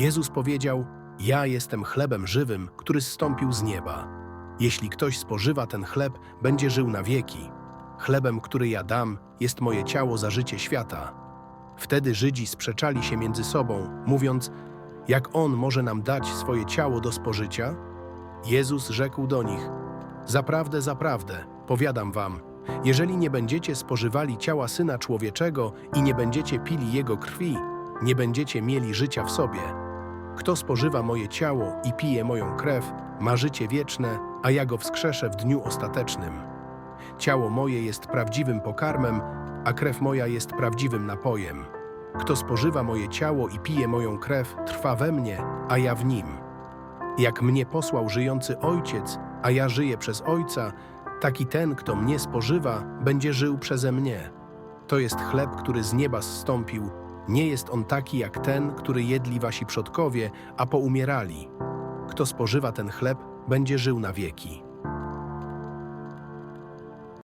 Jezus powiedział: Ja jestem chlebem żywym, który zstąpił z nieba. Jeśli ktoś spożywa ten chleb, będzie żył na wieki. Chlebem, który ja dam, jest moje ciało za życie świata. Wtedy Żydzi sprzeczali się między sobą, mówiąc: Jak on może nam dać swoje ciało do spożycia? Jezus rzekł do nich: Zaprawdę, zaprawdę, powiadam wam, jeżeli nie będziecie spożywali ciała Syna Człowieczego i nie będziecie pili Jego krwi, nie będziecie mieli życia w sobie. Kto spożywa moje ciało i pije moją krew, ma życie wieczne, a ja go wskrzeszę w dniu ostatecznym. Ciało moje jest prawdziwym pokarmem, a krew moja jest prawdziwym napojem. Kto spożywa moje ciało i pije moją krew, trwa we mnie, a ja w nim. Jak mnie posłał żyjący Ojciec, a ja żyję przez Ojca, taki ten, kto mnie spożywa, będzie żył przeze mnie. To jest chleb, który z nieba zstąpił. Nie jest on taki jak ten, który jedli wasi przodkowie, a poumierali. Kto spożywa ten chleb, będzie żył na wieki.